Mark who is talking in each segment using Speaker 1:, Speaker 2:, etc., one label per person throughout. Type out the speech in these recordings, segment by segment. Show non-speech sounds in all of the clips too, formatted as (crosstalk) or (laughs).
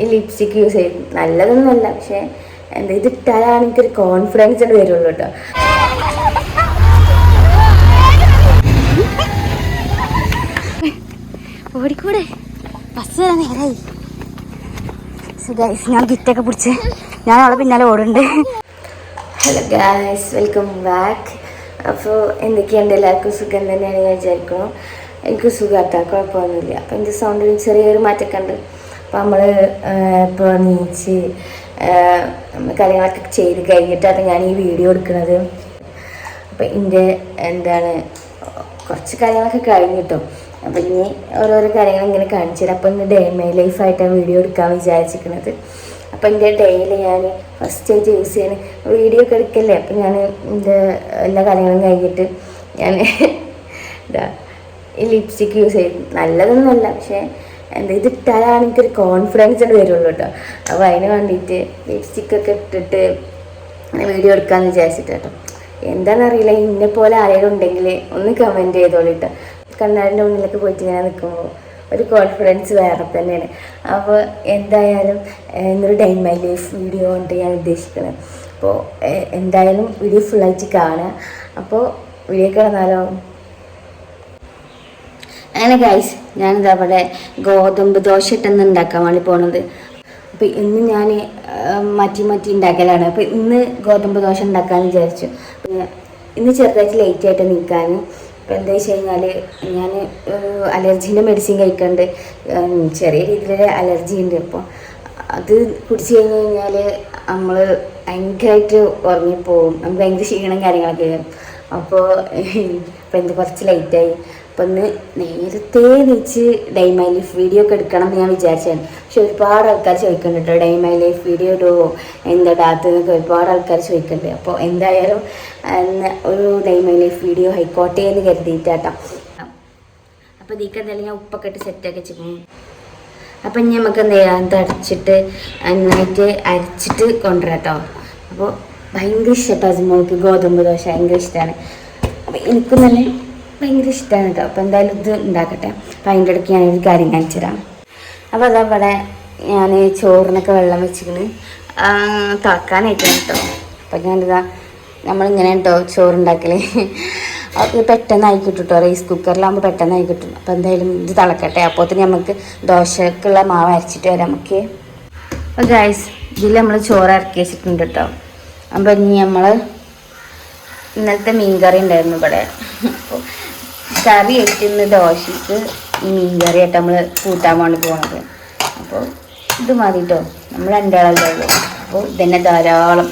Speaker 1: ഈ lipstick use ചെയ്യും. നല്ലതൊന്നുമല്ല പക്ഷേ എന്താ ഇത് ഇട്ടാലാണ് എനിക്കൊരു കോൺഫിഡൻസ് വരുള്ളൂ കേട്ടോ
Speaker 2: ഓടിക്കൂടെ? ബസ് വരാൻ നേരായി. So guys, ഞാൻ ഗിറ്റൊക്കെ പിടിച്ച് ഞാൻ അവളെ പിന്നാലെ ഓടുന്നുണ്ട്
Speaker 1: ഹലോ ഗൈസ് വെൽക്കം ബാക്ക് അപ്പോൾ എന്തൊക്കെയുണ്ട് എല്ലാവർക്കും സുഖം തന്നെയാണ് ഞാൻ വിചാരിക്കുന്നു. എനിക്ക് സുഖമാട്ടാ കുഴപ്പമൊന്നുമില്ല. അപ്പോൾ എന്റെ സൗണ്ടിന് ചെറിയൊരു മാറ്റമൊക്കെ ഉണ്ട്. അപ്പോൾ നമ്മൾ ഇപ്പോൾ നീച്ച് കാര്യങ്ങളൊക്കെ ചെയ്ത് കഴിഞ്ഞിട്ടാണ് ഞാൻ ഈ വീഡിയോ എടുക്കുന്നത്. അപ്പം എന്റെ എന്താണ് കുറച്ച് കാര്യങ്ങളൊക്കെ കഴിഞ്ഞിട്ടും. അപ്പം ഇനി ഓരോരോ കാര്യങ്ങൾ ഇങ്ങനെ കാണിച്ചു തരാം. അപ്പോൾ ഇന്ന് ഡേ മൈ ലൈഫായിട്ടാണ് വീഡിയോ എടുക്കാൻ വിചാരിച്ചിരിക്കുന്നത്. അപ്പം എന്റെ ഡേയിൽ ഞാൻ ഫസ്റ്റ് ആയിട്ട് യൂസ് ചെയ്യാൻ വീഡിയോ ഒക്കെ എടുക്കല്ലേ? അപ്പം ഞാൻ എന്റെ എല്ലാ കാര്യങ്ങളും കഴിഞ്ഞിട്ട് ഞാൻ (laughs) ഈ ലിപ്സ്റ്റിക്ക് യൂസ് ചെയ്യും നല്ലതൊന്നുമല്ല പക്ഷേ എന്താ ഇത് ഇട്ടാലാണ് എനിക്കൊരു കോൺഫിഡൻസ് വരുള്ളൂ കേട്ടോ അപ്പോൾ അതിന് വേണ്ടിയിട്ട് ലിപ്സ്റ്റിക്കൊക്കെ ഇട്ടിട്ട് വീഡിയോ എടുക്കാമെന്ന് വിചാരിച്ചിട്ട് കേട്ടോ എന്താണെന്നറിയില്ല ഇന്നെ പോലെ ആരെങ്കിലും ഉണ്ടെങ്കിൽ ഒന്ന് കമന്റ് ചെയ്തോളൂ കേട്ടോ കണ്ണാടിന്റെ മുന്നിലൊക്കെ പോയിട്ട് ഇങ്ങനെ നിൽക്കുമ്പോൾ ഒരു കോൺഫിഡൻസ് വേറെ തന്നെയാണ്. അപ്പോൾ എന്തായാലും ഇന്നൊരു ഡൈൻ മൈ ലൈഫ് വീഡിയോ കൊണ്ട് ഞാൻ ഉദ്ദേശിക്കുന്നത് അപ്പോൾ എന്തായാലും വീഡിയോ ഫുള്ളായിട്ട് കാണുക. അപ്പോൾ വീഡിയോ കിടന്നാലോ അങ്ങനെ ഗൈസ് ഞാനിതാ അവിടെ ഗോതമ്പ് ദോശ ഇട്ടെന്ന് ഉണ്ടാക്കാൻ വേണ്ടി പോണത്. അപ്പോൾ ഇന്ന് ഞാൻ മാറ്റി മാറ്റി ഉണ്ടാക്കലാണ്. അപ്പോൾ ഇന്ന് ഗോതമ്പ് ദോശ ഉണ്ടാക്കാമെന്ന് വിചാരിച്ചു. ഇന്ന് ചെറുതായിട്ട് ലേറ്റ് ആയിട്ട് നിൽക്കാൻ അപ്പോൾ എന്താ വെച്ച് കഴിഞ്ഞാൽ ഞാൻ അലർജീന്റെ മെഡിസിൻ കഴിക്കുന്നുണ്ട് ചെറിയ രീതിയിലൊരു അലർജി ഉണ്ട് അപ്പോൾ അത് കുടിച്ച് കഴിഞ്ഞ് കഴിഞ്ഞാൽ നമ്മൾ ഭയങ്കരമായിട്ട് ഉറങ്ങിപ്പോവും. നമുക്ക് ഭയങ്കര ക്ഷീണം കാര്യങ്ങളൊക്കെ അപ്പോൾ അപ്പോൾ എന്ത് കുറച്ച് ലേറ്റായി ഒന്ന് നേരത്തെ നീച്ച് ഡൈ മൈ ലൈഫ് വീഡിയോ ഒക്കെ എടുക്കണം എന്ന് ഞാൻ വിചാരിച്ചാണ് പക്ഷെ ഒരുപാട് ആൾക്കാർ ചോദിക്കുന്നുണ്ട് കേട്ടോ ഡൈ മൈ ലൈഫ് വീഡിയോ ഇടുമോ എന്താ ഡാത്ത് എന്നൊക്കെ ഒരുപാട് ആൾക്കാർ ചോദിക്കുന്നുണ്ട് അപ്പോൾ എന്തായാലും ഒരു ഡൈ മൈ ലൈഫ് വീഡിയോ ആയിക്കോട്ടെ എന്ന് കരുതിയിട്ടാട്ടോ. അപ്പോൾ ഇതിക്ക് എന്തായാലും ഞാൻ ഉപ്പൊക്കെ ഇട്ട് സെറ്റാക്കി വെച്ചിരിക്കും അപ്പം ഇനി നമുക്ക് എന്ത് ചെയ്യാം? അടച്ചിട്ട് നന്നായിട്ട് അരച്ചിട്ട് കൊണ്ടുവരാം കേട്ടോ അപ്പോൾ ഭയങ്കര ഇഷ്ടട്ടോ ഗോതമ്പ് ദോശ ഭയങ്കര ഇഷ്ടമാണ് അപ്പം എനിക്കും തന്നെ ഭയങ്കര ഇഷ്ടമാണ് കേട്ടോ അപ്പോൾ എന്തായാലും ഇത് ഉണ്ടാക്കട്ടെ. അപ്പം അതിന്റെ ഇടയ്ക്ക് ഞാനൊരു കാര്യം കാണിച്ചു തരാം. അപ്പോൾ അതാ ഇവിടെ ഞാൻ ചോറിനൊക്കെ വെള്ളം വെച്ചിരിക്കണ്. തിളക്കാനായിട്ടാണ് കേട്ടോ അപ്പം ഞാനിതാ നമ്മളിങ്ങനെ കേട്ടോ ചോറുണ്ടാക്കൽ അത് പെട്ടെന്ന് കിട്ടും കേട്ടോ റൈസ് കുക്കറിലാകുമ്പോൾ പെട്ടെന്ന് ആയി കിട്ടും അപ്പോൾ എന്തായാലും ഇത് തിളക്കട്ടെ. അപ്പോൾ തന്നെ നമുക്ക് ദോശക്കുള്ള മാവ് അരച്ചിട്ട് വരാം. നമുക്ക് അപ്പോൾ ഗൈസ് ഇതിൽ നമ്മൾ ചോറ് ഇറക്കി വെച്ചിട്ടുണ്ട് കേട്ടോ അപ്പം ഇനി നമ്മൾ ഇന്നലത്തെ മീൻ കറി ഉണ്ടായിരുന്നു ഇവിടെ. അപ്പോൾ കറി വെക്കുന്ന ദോശയ്ക്ക് മീൻ കറി ആയിട്ട് നമ്മൾ കൂട്ടാൻ വേണ്ടി പോണത്. അപ്പോൾ ഇത് മതി കേട്ടോ നമ്മൾ രണ്ടാളല്ലേ അപ്പോൾ ഇതന്നെ ധാരാളം.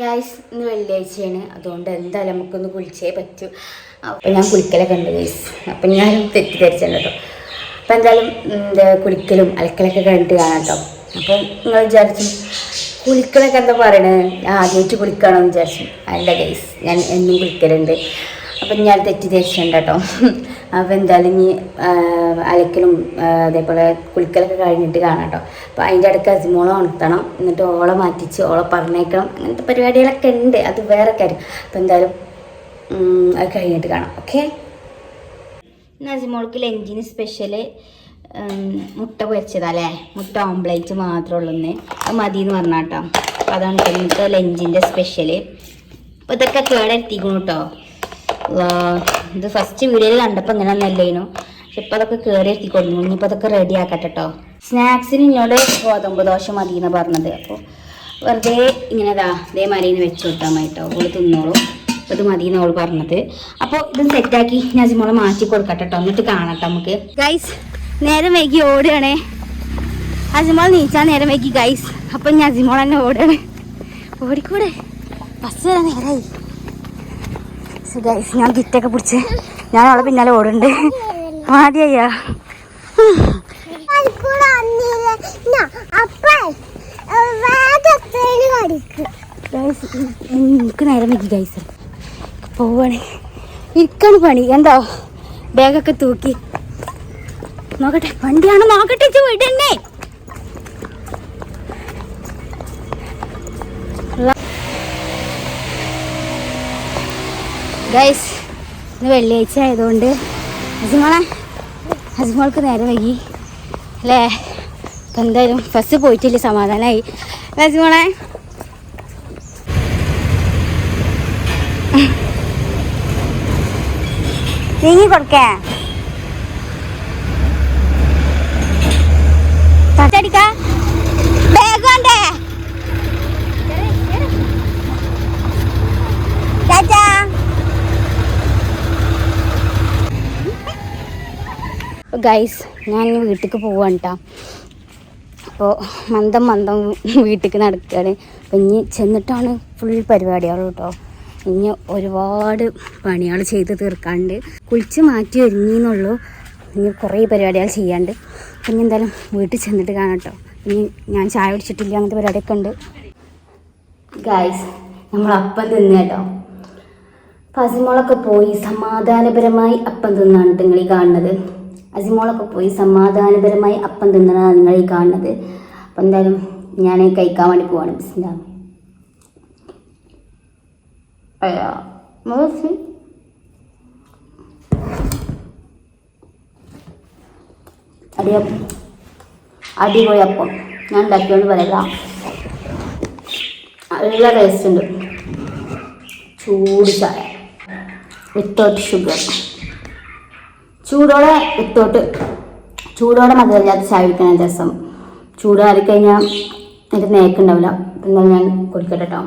Speaker 1: ഗ്യാസ് ഇന്ന് വെള്ളിയാഴ്ചയാണ്. അതുകൊണ്ട് എന്തായാലും നമുക്കൊന്ന് കുളിച്ചേ പറ്റൂ. അപ്പോൾ ഞാൻ കുളിക്കലൊക്കെ ഉണ്ട് ഗൈസ് അപ്പം ഞാൻ തെറ്റിദ്ധരിച്ചിട്ടുണ്ട് കേട്ടോ അപ്പം എന്തായാലും എന്താ കുളിക്കലും അലക്കലൊക്കെ കണ്ടിട്ട് കാണാം കേട്ടോ അപ്പം നിങ്ങൾ വിചാരിച്ചു കുളിക്കലൊക്കെ എന്താ ഞാൻ ആദ്യമായിട്ട് കുളിക്കണമെന്ന് വിചാരിച്ചു. അല്ല ഗൈസ് ഞാൻ എന്നും കുളിക്കലുണ്ട്. അപ്പം ഞാൻ തെറ്റിദ്ധരിച്ചിട്ടുണ്ട് കേട്ടോ അപ്പോൾ എന്തായാലും ഇനി അലക്കലും അതേപോലെ കുളിക്കലൊക്കെ കഴിഞ്ഞിട്ട് കാണാം കേട്ടോ അപ്പോൾ അതിന്റെ ഇടയ്ക്ക് അസിമോളെ ഉണർത്തണം. എന്നിട്ട് ഓളെ മാറ്റിച്ച് ഓളെ പറഞ്ഞേക്കണം അങ്ങനത്തെ പരിപാടികളൊക്കെ ഉണ്ട്. അത് വേറെ കാര്യം. അപ്പോൾ എന്തായാലും അത് കഴിഞ്ഞിട്ട് കാണാം. ഓക്കെ? ഇന്ന് അസിമോൾക്ക് ലഞ്ചിന് സ്പെഷ്യൽ മുട്ട പൊരിച്ചതല്ലേ? മുട്ട ഓംപ്ലേറ്റ് മാത്രമേ ഉള്ളൂ അത് മതി എന്ന് പറഞ്ഞാട്ടോ അപ്പോൾ അതാണ് ഇന്നത്തെ ലഞ്ചിന്റെ സ്പെഷ്യൽ. അപ്പോൾ ഇതൊക്കെ കേടെത്തിക്കണം കേട്ടോ ഇത് ഫസ്റ്റ് വീഡിയോയിൽ കണ്ടപ്പോൾ ഇങ്ങനെ ഒന്നല്ലേനു പക്ഷെ ഇപ്പം അതൊക്കെ കയറി എത്തിക്കൊടുന്നു. ഇനിയിപ്പോൾ അതൊക്കെ റെഡി ആക്കട്ടെ കേട്ടോ സ്നാക്സിന് എന്നോട് ഗോതമ്പ് ദോശ മതി എന്ന് പറഞ്ഞത്. അപ്പോൾ വെറുതെ ഇങ്ങനെ ദാ ഇതേമാതിരി ഇങ്ങനെ വെച്ച് കൊടുത്താൽ മതി കേട്ടോ അവൾ തിന്നോളൂ. ഇത് മതി എന്ന് അവൾ പറഞ്ഞത്. അപ്പോൾ ഇത് സെറ്റാക്കി ഞാൻ നസിമോളെ മാറ്റി കൊടുക്കട്ടെ കേട്ടോ എന്നിട്ട് കാണട്ടെ നമുക്ക്.
Speaker 2: ഗൈസ് നേരം വൈകി ഓടുകയാണേ അജിമോൾ നീച്ചാൽ നേരം വൈകി ഗൈസ് അപ്പം ഞാൻ അജിമോൾ തന്നെ ഓടുകയാണ് ഓടിക്കൂടെ? ബസ് വരാൻ നേരായി. Guys, ഞാൻ ഗിറ്റൊക്കെ പിടിച്ച് ഞാൻ അവളെ പിന്നാലെ ഓടുന്നുണ്ട്. മതിയ്യാ എനിക്ക് നേരം വെക്കി ഗൈസ് പോവാണ്. ഇരിക്കാണ് പണി. എന്താ ബാഗൊക്കെ തൂക്കി. നോക്കട്ടെ വണ്ടിയാണ് നോക്കട്ടെ ഇജ്ജ് ഗൈസ് ഇന്ന് വെള്ളിയാഴ്ച ആയതുകൊണ്ട് ഹസിമോളെ ഹസിമോൾക്ക് നേരെ വൈകി. അല്ലേ?
Speaker 1: അപ്പം എന്തായാലും ബസ് പോയിട്ടില്ല സമാധാനമായി ഹസിമോളെ? നീങ്ങി കൊടുക്കേ? ഗൈസ് ഞാൻ വീട്ടിലേക്ക് പോവാണ് കേട്ടോ അപ്പോൾ മന്ദം മന്ദം വീട്ടിലേക്ക് നടക്കുകയാണ് അപ്പം ഇനി ചെന്നിട്ടാണ് ഫുൾ പരിപാടികൾ കേട്ടോ ഇനി ഒരുപാട് പണികൾ ചെയ്ത് തീർക്കാണ്ട് കുളിച്ച് മാറ്റി ഒരുങ്ങിന്നുള്ളൂ ഇനി കുറേ പരിപാടികൾ ചെയ്യാണ്ട്. ഇനി എന്തായാലും വീട്ടിൽ ചെന്നിട്ട് കാണാം കേട്ടോ ഇനി ഞാൻ ചായ കുടിച്ചിട്ടില്ല അങ്ങനത്തെ പരിപാടിയൊക്കെ ഉണ്ട്. ഗൈസ് നമ്മൾ അപ്പം തിന്നു കേട്ടോ ഫസിമോളൊക്കെ പോയി സമാധാനപരമായി അപ്പം തിന്നാണ് നിങ്ങൾ ഈ കാണുന്നത്. അസിമോളൊക്കെ പോയി സമാധാനപരമായി അപ്പം തിന്നണതാണ് നിങ്ങൾ ഈ കാണുന്നത്. അപ്പം എന്തായാലും ഞാൻ കഴിക്കാൻ വേണ്ടി പോവാണ് ബിസിന്റെ അടിപൊളി അപ്പം. ഞാൻ ഉണ്ടാക്കിയോണ്ട് പറയാം നല്ല ടേസ്റ്റ് ഉണ്ട്. ചൂട് ചായ. വിത്തൗട്ട് ഷുഗർ ചൂടോടെ ഇത്തോട്ട് ചൂടോടെ മധുരമില്ലാത്ത ചായ കുടിക്കാൻ രസം. ചൂടാറി കഴിഞ്ഞാൽ എന്റെ നേക്കുണ്ടാവില്ല എന്നാലും ഞാൻ കുടിക്കട്ടെ കേട്ടോ.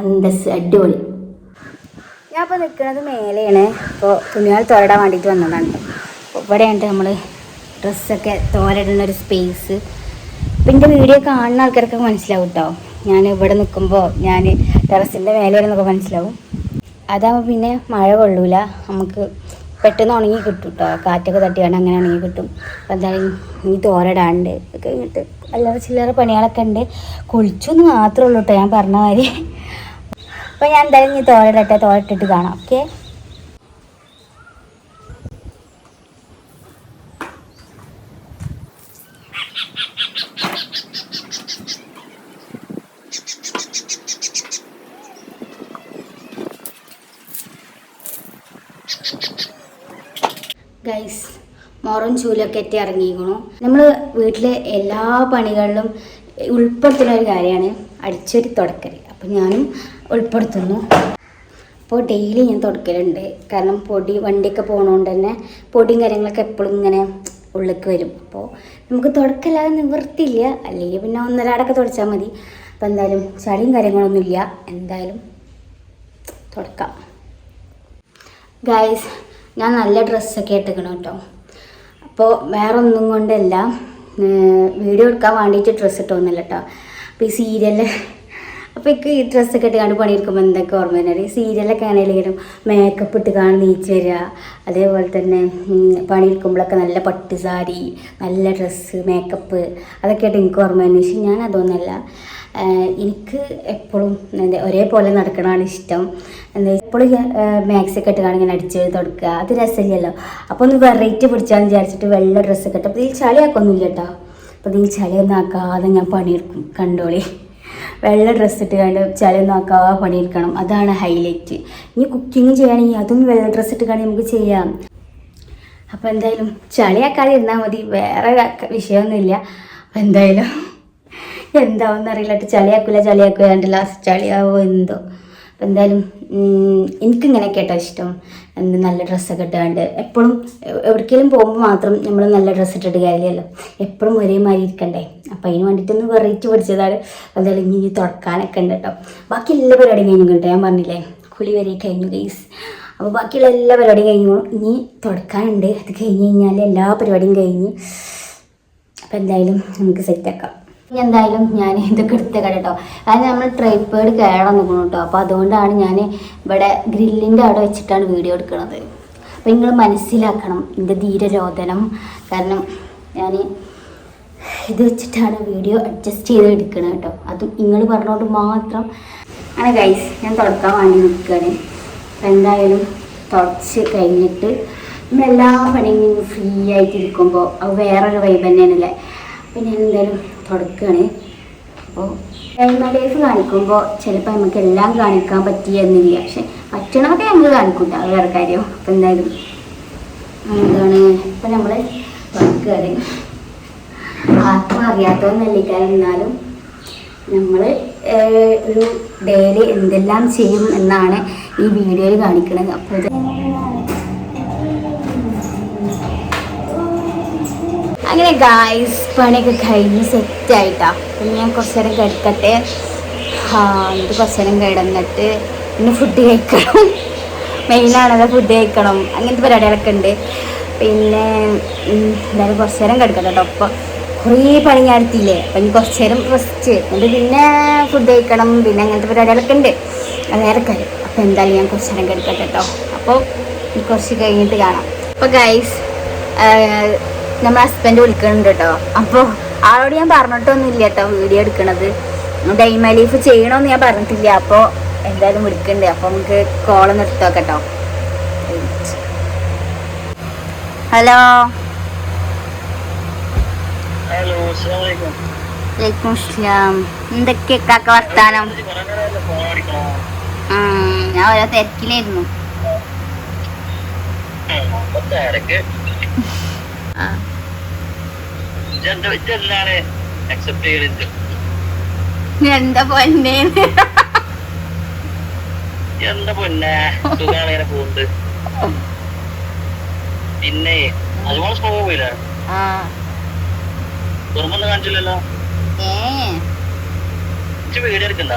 Speaker 1: അന്തസ് അടിപൊളി. ഞാൻ ഇപ്പോൾ നിൽക്കുന്നത് മേലെയാണ്. ഇപ്പോൾ തുണികൾ തോരടാൻ വേണ്ടിയിട്ട് വന്നതാണ്. അപ്പോൾ ഇവിടെയുണ്ട് നമ്മൾ ഡ്രസ്സൊക്കെ തോരടുന്ന ഒരു സ്പേസ് അപ്പം എന്റെ വീഡിയോ കാണുന്ന ആൾക്കാർക്കൊക്കെ മനസ്സിലാവും കേട്ടോ ഞാൻ ഇവിടെ നിൽക്കുമ്പോൾ ഞാൻ ടെറസിന്റെ മേലെ മേലെയാണെന്നൊക്കെ മനസ്സിലാവും. അതാകുമ്പോൾ പിന്നെ മഴ കൊള്ളൂല. നമുക്ക് പെട്ടെന്ന് ഉണങ്ങി കിട്ടും കേട്ടോ കാറ്റൊക്കെ തട്ടിയാണ് അങ്ങനെ ഉണങ്ങി കിട്ടും. അപ്പോൾ എന്തായാലും ഇനി തോരടാണ്ട് ഒക്കെ ഇങ്ങോട്ട് അല്ലാതെ ചില്ലറ പണികളൊക്കെ ഉണ്ട്. കുളിച്ചൊന്ന് മാത്രമേ ഉള്ളൂ കേട്ടോ ഞാൻ പറഞ്ഞ മാതിരി. അപ്പോൾ ഞാൻ എന്തായാലും ഇനി തോരടട്ടെ. തോരട്ടിട്ട് കാണാം. ഓക്കെ? മോറും ചൂലൊക്കെ എത്തി ഇറങ്ങിയിരിക്കണു. നമ്മൾ വീട്ടിലെ എല്ലാ പണികളിലും ഉൾപ്പെടുത്തുന്ന ഒരു കാര്യമാണ് അടിച്ചൊരു തുടക്കൽ അപ്പം ഞാനും ഉൾപ്പെടുത്തുന്നു. അപ്പോൾ ഡെയിലി ഞാൻ തുടക്കലുണ്ട്. കാരണം പൊടി വണ്ടിയൊക്കെ പോകണോണ്ട് തന്നെ പൊടിയും കാര്യങ്ങളൊക്കെ എപ്പോഴും ഇങ്ങനെ ഉള്ളിലേക്ക് വരും. അപ്പോൾ നമുക്ക് തുടക്കല്ലാതെ നിവൃത്തിയില്ല. അല്ലെങ്കിൽ പിന്നെ ഒന്നരാടൊക്കെ തുടച്ചാൽ മതി. അപ്പോൾ എന്തായാലും ചളിയും കാര്യങ്ങളൊന്നുമില്ല എന്തായാലും തുടക്കാം. ഗായ്സ് ഞാൻ നല്ല ഡ്രസ്സൊക്കെ ഇട്ടിക്കണം കേട്ടോ അപ്പോൾ വേറെ ഒന്നും കൊണ്ടല്ല വീഡിയോ എടുക്കാൻ വേണ്ടിയിട്ട് ഡ്രസ്സ് ഇട്ടൊന്നുമില്ല കേട്ടോ അപ്പോൾ ഈ സീരിയൽ അപ്പോൾ എനിക്ക് ഈ ഡ്രസ്സൊക്കെ ഇട്ട് കണ്ട് പണിയെടുക്കുമ്പോൾ എന്തൊക്കെ ഓർമ്മ തന്നെ സീരിയലൊക്കെ ആണെങ്കിലും മേക്കപ്പ് ഇട്ട് കാണാൻ നീച്ച് വരിക അതേപോലെ തന്നെ പണിയെടുക്കുമ്പോഴൊക്കെ നല്ല പട്ട് സാരി നല്ല ഡ്രസ്സ് മേക്കപ്പ് അതൊക്കെ ആയിട്ട് എനിക്ക് ഓർമ്മ തന്നെ പക്ഷെ ഞാൻ അതൊന്നുമല്ല. എനിക്ക് എപ്പോഴും എന്താ ഒരേപോലെ നടക്കണമാണ് ഇഷ്ടം. എന്താ എപ്പോഴും മാക്സി ഒക്കെ ഇട്ട് ഇങ്ങനെ അടിച്ച് തുടക്കുക അത് രസമില്ലല്ലോ. അപ്പോൾ ഒന്ന് വെറൈറ്റി പിടിച്ചാന്ന് വിചാരിച്ചിട്ട് വെള്ള ഡ്രസ്സൊക്കെ ഇട്ട്. അപ്പോൾ ഈ ചളിയാക്കൊന്നുമില്ല കേട്ടോ അപ്പോൾ ഈ ചളിയൊന്നും ആക്കാതെ ഞാൻ പണിയെടുക്കും. കണ്ടോളി. വെള്ള ഡ്രസ്സ് ഇട്ട് കണ്ട് ചളിയൊന്നും ആക്കാതെ പണിയെടുക്കണം. അതാണ് ഹൈലൈറ്റ് ഇനി കുക്കിംഗ് ചെയ്യുകയാണെങ്കിൽ അതും വെള്ള ഡ്രസ്സ് ഇട്ട് കാണി നമുക്ക് ചെയ്യാം. അപ്പോൾ എന്തായാലും ചളിയാക്കാതെ ഇരുന്നാൽ മതി. വേറെ വിഷയമൊന്നുമില്ല. അപ്പോൾ എന്തായാലും എന്താവും അറിയില്ല ചളിയാക്കില്ല ചളിയാക്കുക എന്റെ ലാസ്റ്റ് ചളിയാവോ എന്തോ. അപ്പം എന്തായാലും എനിക്കിങ്ങനെ കേട്ടോ ഇഷ്ടം. എന്ത് നല്ല ഡ്രസ്സൊക്കെ ഇട്ടാണ്ട്. എപ്പോഴും എവിടേക്കെങ്കിലും പോകുമ്പോൾ മാത്രം നമ്മൾ നല്ല ഡ്രസ്സ് ഇട്ടിട്ട് കാര്യമല്ലോ എപ്പോഴും ഒരേ മാതിരി ഇരിക്കണ്ടേ. അപ്പം അതിന് വേണ്ടിയിട്ടൊന്ന് വെറൈറ്റി പഠിച്ചതാണ്. എന്തായാലും ഇനി തുടക്കാനൊക്കെ ഉണ്ട് കേട്ടോ. ബാക്കി എല്ലാ പരിപാടിയും കഴിഞ്ഞു കേട്ടോ ഞാൻ പറഞ്ഞില്ലേ കുളി വരെ കഴിഞ്ഞു ഗൈസ് അപ്പോൾ ബാക്കിയുള്ള എല്ലാ പരിപാടിയും കഴിഞ്ഞു. ഇനി തുടക്കാനുണ്ട്. അത് കഴിഞ്ഞ് കഴിഞ്ഞാൽ എല്ലാ പരിപാടിയും കഴിഞ്ഞ്. അപ്പോൾ എന്തായാലും നമുക്ക് സെറ്റാക്കാം ഇനി എന്തായാലും ഞാൻ (laughs) ഇതൊക്കെ എടുത്ത കേട്ടോ. കാരണം നമ്മൾ ട്രൈപ്പേഡ് കേടാൻ നിൽക്കണം കേട്ടോ. അപ്പോൾ അതുകൊണ്ടാണ് ഞാൻ ഇവിടെ ഗ്രില്ലിന്റെ അവിടെ വെച്ചിട്ടാണ് വീഡിയോ എടുക്കുന്നത്. അപ്പോൾ നിങ്ങൾ മനസ്സിലാക്കണം എന്റെ ധീരരോധനം കാരണം ഞാൻ ഇത് വെച്ചിട്ടാണ് വീഡിയോ അഡ്ജസ്റ്റ് ചെയ്ത് എടുക്കുന്നത് കേട്ടോ. അതും നിങ്ങൾ പറഞ്ഞുകൊണ്ട് മാത്രം. അങ്ങനെ ഗൈസ് ഞാൻ തുടക്കാൻ വേണ്ടി നിൽക്കുകയാണ് അപ്പം എന്തായാലും തുടച്ച് കഴിഞ്ഞിട്ട് നമ്മളെല്ലാ പണിയും ഫ്രീ ആയിട്ട് ഇരിക്കുമ്പോൾ അത് വേറൊരു വൈബ് തന്നെയാണല്ലേ? ഞാൻ എന്തായാലും തുടക്കുകയാണ് അപ്പോൾ ഡൈമ ലൈഫ് കാണിക്കുമ്പോൾ ചിലപ്പോൾ നമുക്ക് എല്ലാം കാണിക്കാൻ പറ്റിയെന്നില്ല. പക്ഷെ പറ്റണമൊക്കെ നമ്മൾ കാണിക്കൂട്ട വേറെ കാര്യം. അപ്പം എന്തായാലും എന്താണ് ഇപ്പം നമ്മൾ വർക്കാണ് ആർക്കും അറിയാത്തതെന്നല്ലിക്കാരം എന്നാലും നമ്മൾ ഒരു ഡെയിലി എന്തെല്ലാം ചെയ്യും എന്നാണ് ഈ വീഡിയോയിൽ കാണിക്കുന്നത് അപ്പോൾ അങ്ങനെ ഗായ്സ് പണിയൊക്കെ കഴിഞ്ഞ് സെറ്റായിട്ടാ അപ്പം ഞാൻ കുറച്ച് നേരം കിടക്കട്ടെ. എന്നിട്ട് കുറച്ച് നേരം കിടന്നിട്ട് പിന്നെ ഫുഡ് കഴിക്കണം. മെയിനാണത് ഫുഡ് കഴിക്കണം. അങ്ങനത്തെ പരിപാടികളൊക്കെ ഉണ്ട്. പിന്നെ എന്തായാലും കുറച്ച് നേരം കിടക്കട്ടെ കേട്ടോ അപ്പോൾ കുറേ പണി ഞാൻ എടുത്തില്ലേ? അപ്പം ഇനി കുറച്ച് നേരം റെസ്റ്റ് എന്നിട്ട് പിന്നെ ഫുഡ് കഴിക്കണം. പിന്നെ അങ്ങനത്തെ പരിപാടികളൊക്കെ ഉണ്ട്. വേറെ കാര്യം. അപ്പോൾ എന്തായാലും ഞാൻ കുറച്ച് നേരം കിടക്കട്ടെ കേട്ടോ അപ്പോൾ കുറച്ച് കഴിഞ്ഞിട്ട് കാണാം. അപ്പോൾ ഗൈസ് നമ്മുടെ ഹസ്ബൻഡ് വിളിക്കുന്നുണ്ട് കേട്ടോ അപ്പോൾ ആളോട് ഞാൻ പറഞ്ഞിട്ടൊന്നുമില്ല കേട്ടോ വീഡിയോ എടുക്കണത്. ഡൈമ ലൈഫ് ചെയ്യണമെന്ന് ഞാൻ പറഞ്ഞിട്ടില്ല. അപ്പോൾ എന്തായാലും വിളിക്കുന്നുണ്ട് അപ്പോൾ നമുക്ക് കോൾ എടുത്ത് നോക്കട്ടോ ഹലോ വലൈക്കും അസ്സലാം. എന്തൊക്കെ കാക്ക വർത്താനം? ഞാൻ ഓരോ തിരക്കിലായിരുന്നു. എന്താ? പൊന്നെ?
Speaker 3: എന്താ പൊന്നെ? സുഖാണ് ഇങ്ങനെ പോകുന്നത് പിന്നെ അതുപോലെ സ്നോ പോയില്ല?
Speaker 1: ആ.
Speaker 3: തുറമൊന്നും കാണിച്ചില്ലല്ലോ? വീഡിയോ എടുക്കണ്ട.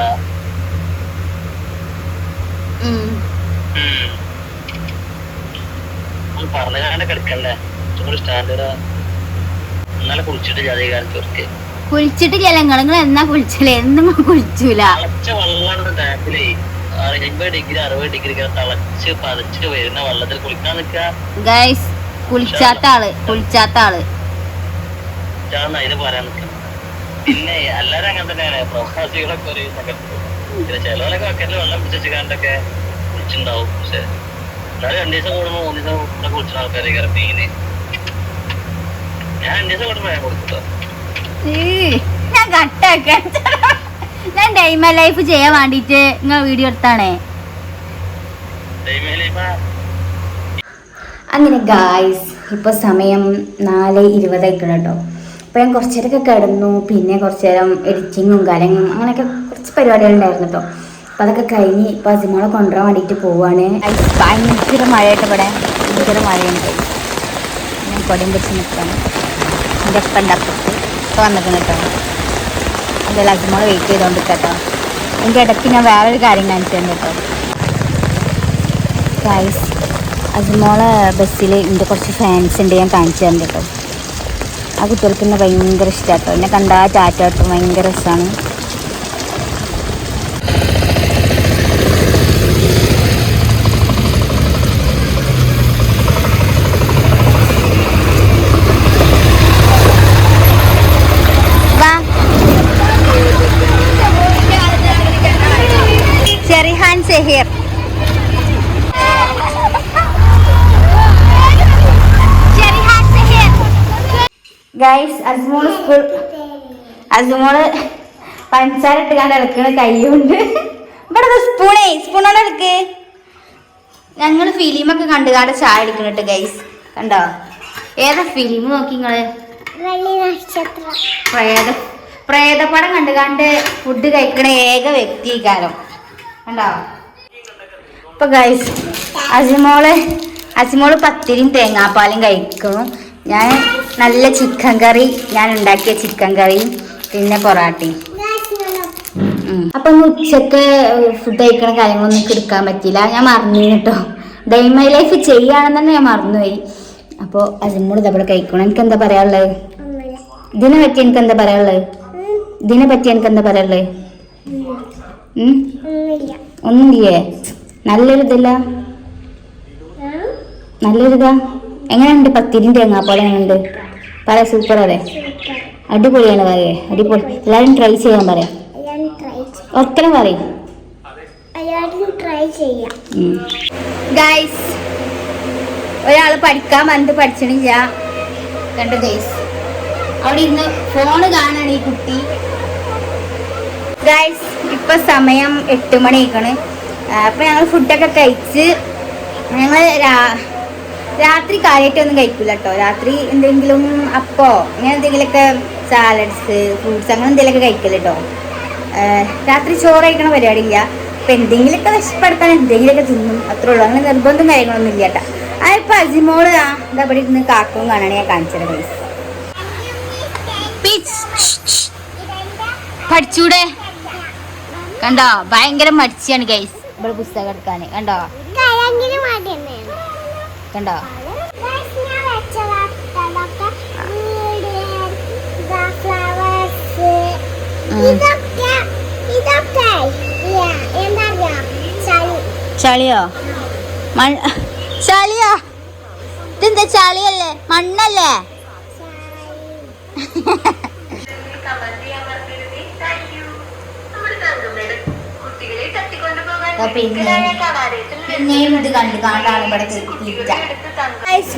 Speaker 3: പറഞ്ഞ കിടക്കണ്ടേ കുളിച്ചിട്ട്
Speaker 1: കുളിച്ചിട്ടില്ല നിങ്ങൾ നിങ്ങൾ എന്നാ കുളിച്ചല്ലേ എന്നും കുളിച്ചൂല.
Speaker 3: ഡിഗ്രി അറുപത് ഡിഗ്രി തിളച്ച് പതച്ച് വരുന്ന വെള്ളത്തിൽ കുളിക്കാൻ നിൽക്കുക.
Speaker 1: ഗൈസ് കുളിച്ചാത്ത ആൾ കുളിച്ചാത്ത
Speaker 3: ആൾ. പറയാൻ നിൽക്കണം പിന്നെ എല്ലാരും അങ്ങനെ തന്നെയാണ്. പ്രവാസികളൊക്കെ ഒരു സംഘത്തിൽ പിന്നെ ചിലവരൊക്കെ ബക്കറ്റിൽ വെള്ളം പിടിച്ചു കണ്ടൊക്കെ കുളിച്ചിണ്ടാവും പക്ഷെ എന്നാലും രണ്ടു ദിവസം കൂടുമ്പോ മൂന്ന് ദിവസം കൂടുമ്പോ കുളിച്ച ആൾക്കാരെ മീന് ഞാൻ ഞാൻ
Speaker 1: ഈ, ഞാൻ കട്ടാക്കാൻ ഞാൻ ഡൈമ ലൈഫ് ചെയ്യാൻ വേണ്ടിട്ട് നിങ്ങൾ വീഡിയോ എടുത്താണേ. അങ്ങനെ ഗായ്സ് ഇപ്പോൾ സമയം നാല് ഇരുപതായിക്കണം കേട്ടോ അപ്പോൾ ഞാൻ കുറച്ച് നേരമൊക്കെ കിടന്നു പിന്നെ കുറച്ച് നേരം എഡിറ്റിങ്ങും കാര്യങ്ങളും അങ്ങനെയൊക്കെ കുറച്ച് പരിപാടികൾ ഉണ്ടായിരുന്നു കേട്ടോ അപ്പോൾ അതൊക്കെ കഴിഞ്ഞ് ഇപ്പോൾ അസിമോളെ കൊണ്ടുവരാൻ വേണ്ടിയിട്ട് പോവാണ്. ഭയങ്കര മഴയായിട്ട് ഇവിടെ. ഭയങ്കര മഴയുണ്ട് ഞാൻ കൊടയും പിടിച്ച് നിൽക്കുകയാണ് എന്റെ അപ്പുറത്ത് ഇപ്പോൾ വന്നിട്ടുണ്ട് കേട്ടോ എന്തായാലും അസിമോളെ വെയിറ്റ് ചെയ്തുകൊണ്ട് കേട്ടോ. എന്റെ ഇടയ്ക്ക് ഞാൻ വേറൊരു കാര്യം കാണിച്ചു തന്നെ കേട്ടോ. ഗൈസ് അജ്മോളെ ബസ്സിൽ എന്റെ കുറച്ച് ഫാൻസ് ഉണ്ട് ഞാൻ കാണിച്ചു തരുന്നുണ്ട് കേട്ടോ. ആ കുട്ടികൾക്ക് എന്നെ ഭയങ്കര ഇഷ്ടമാണ് കേട്ടോ. എന്നെ കണ്ടാൽ ടാറ്റ കിട്ടും. ഭയങ്കര രസമാണ് ഗൈസ് അസ്മോൾ സ്കൂൾ അസ്മോൾ പഞ്ചാര ഇട്ട് കണ്ട് ഇളക്കണ കൈയുണ്ട് ഇവിടെ സ്പൂണേ സ്പൂണോടെ എടുക്ക്? ഞങ്ങൾ ഫിലിമൊക്കെ കണ്ടു കാണ്ട് ചായ എടുക്കണിട്ട് ഗൈസ് കണ്ടോ? ഏതാ ഫിലിം നോക്കി നിങ്ങൾ? പ്രേത പ്രേതപ്പടം കണ്ടു കണ്ട് ഫുഡ് കഴിക്കണ ഏക വ്യക്തി കാലം. കണ്ടോ? ഇപ്പൊ ഗൈസ് അസിമോൾ അസിമോൾ പത്തിരിയും തേങ്ങാപ്പാലും കഴിക്കണം ഞാൻ നല്ല ചിക്കൻ കറി. ഞാൻ ഉണ്ടാക്കിയ ചിക്കൻ കറിയും പിന്നെ പൊറാട്ടയും. ഉം. അപ്പൊ ഒന്ന് ഉച്ചയ്ക്ക് ഫുഡ് കഴിക്കണ കാര്യങ്ങളൊന്നും എനിക്ക് എടുക്കാൻ പറ്റിയില്ല. ഞാൻ മറന്നു കേട്ടോ ഡൈ മൈ ലൈഫ് ചെയ്യാണെന്ന് തന്നെ ഞാൻ മറന്നുപോയി. അപ്പോൾ അസിമോൾ ഇതവിടെ കഴിക്കണം. എനിക്ക് എന്താ പറയാനുള്ളത്? ഇതിനെ പറ്റി എനിക്ക് എന്താ പറയാനുള്ളത്? ഇതിനെ പറ്റി എനിക്ക് എന്താ പറയാനുള്ളത്? ഒന്നും ഒന്നുമില്ലേ? നല്ലൊരിതല്ല നല്ലൊരിതാ? എങ്ങനെയുണ്ട്? പത്തിരിന്റെ തേങ്ങാപ്പാടെ എങ്ങനെയുണ്ട്? പറയാ സൂപ്പർ അതെ. അടിപൊളിയാണ് പറയേ അടിപൊളി. എല്ലാവരും ട്രൈ ചെയ്യാൻ പറയാം. ഒരിക്കലും പറയും. ഗൈസ് ഒരാൾ പഠിക്കാൻ വന്നിട്ട് പഠിച്ചണില്ല. കണ്ടു ഗൈസ് അവിടെ ഇരുന്ന് ഫോണ് കാണാണ് ഈ കുട്ടി. ഗൈസ് ഇപ്പൊ സമയം എട്ട് മണി ആയിക്കണ് അപ്പൊ ഞങ്ങൾ ഫുഡൊക്കെ കഴിച്ച് ഞങ്ങൾ രാത്രി കാര്യമായിട്ടൊന്നും കഴിക്കില്ല കേട്ടോ രാത്രി എന്തെങ്കിലും അപ്പോ അങ്ങനെ എന്തെങ്കിലുമൊക്കെ സാലഡ്സ് ഫ്രൂട്ട്സ് അങ്ങനെ എന്തെങ്കിലുമൊക്കെ കഴിക്കില്ല കേട്ടോ രാത്രി ചോറ് കഴിക്കണ പരിപാടിയില്ല. അപ്പം എന്തെങ്കിലുമൊക്കെ വിശപ്പെടുത്താൻ എന്തെങ്കിലുമൊക്കെ തിന്നും. അത്രേ ഉള്ളൂ. അങ്ങനെ നിർബന്ധം കാര്യങ്ങളൊന്നും ഇല്ല കേട്ടോ അതിപ്പോൾ അജിമോൾ ആ ഇതാ ഇവിടെ ഇരുന്ന് കാക്കവും കാണാണ് ഞാൻ കാണിച്ചത് ഗൈസ് പഠിച്ചൂടെ? കണ്ടോ? ഭയങ്കര മടിച്ചാണ് ഗൈസ് ഇവിടെ പുസ്തകം എടുക്കാൻ കണ്ടോ? കണ്ടോ
Speaker 2: ഇതൊക്കെ ഇതൊക്കെ എന്താ പറയാ ചളി
Speaker 1: ചളിയോ? ചളിയോ ഇതെന്താ ചളിയല്ലേ? മണ്ണല്ലേ? പിന്നെ?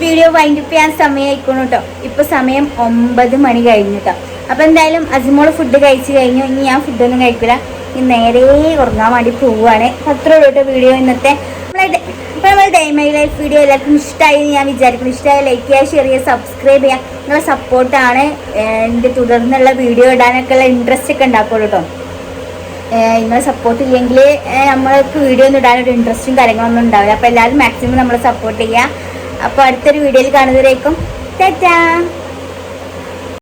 Speaker 1: വീഡിയോ വൈൻഡ് അപ്പ് ചെയ്യാൻ സമയമായിക്കോണു കേട്ടോ ഇപ്പൊ സമയം ഒമ്പത് മണി കഴിഞ്ഞു കേട്ടോ അപ്പൊ എന്തായാലും അജിമോൾ ഫുഡ് കഴിച്ചു കഴിഞ്ഞു. ഇനി ഞാൻ ഫുഡൊന്നും കഴിക്കില്ല ഇനി നേരെ ഉറങ്ങാൻ വേണ്ടി പോവുകയാണ് അത്ര കേട്ടോ വീഡിയോ ഇന്നത്തെ. നമ്മളെ ഇപ്പൊ നമ്മൾ ഡൈമൈ ലൈഫ് വീഡിയോ എല്ലാവർക്കും ഇഷ്ടമായി ഞാൻ വിചാരിക്കുന്നു. ഇഷ്ടമായി ലൈക്ക് ചെയ്യുക ഷെയർ ചെയ്യുക സബ്സ്ക്രൈബ് ചെയ്യുക. നിങ്ങളുടെ സപ്പോർട്ടാണ് എന്റെ തുടർന്നുള്ള വീഡിയോ ഇടാനൊക്കെ ഉള്ള ഇൻട്രസ്റ്റ് ഒക്കെ ഉണ്ടാക്കുള്ളൂ കേട്ടോ നിങ്ങൾ സപ്പോർട്ട് ഇല്ലെങ്കിൽ നമ്മൾക്ക് വീഡിയോ ഒന്നും ഇടാനൊരു ഇൻട്രസ്റ്റും കാര്യങ്ങളൊന്നും ഉണ്ടാവില്ല. അപ്പോൾ എല്ലാവരും മാക്സിമം നമ്മളെ സപ്പോർട്ട് ചെയ്യുക അപ്പോൾ അടുത്തൊരു വീഡിയോയിൽ കാണുന്നവരേക്കും ടാറ്റാ!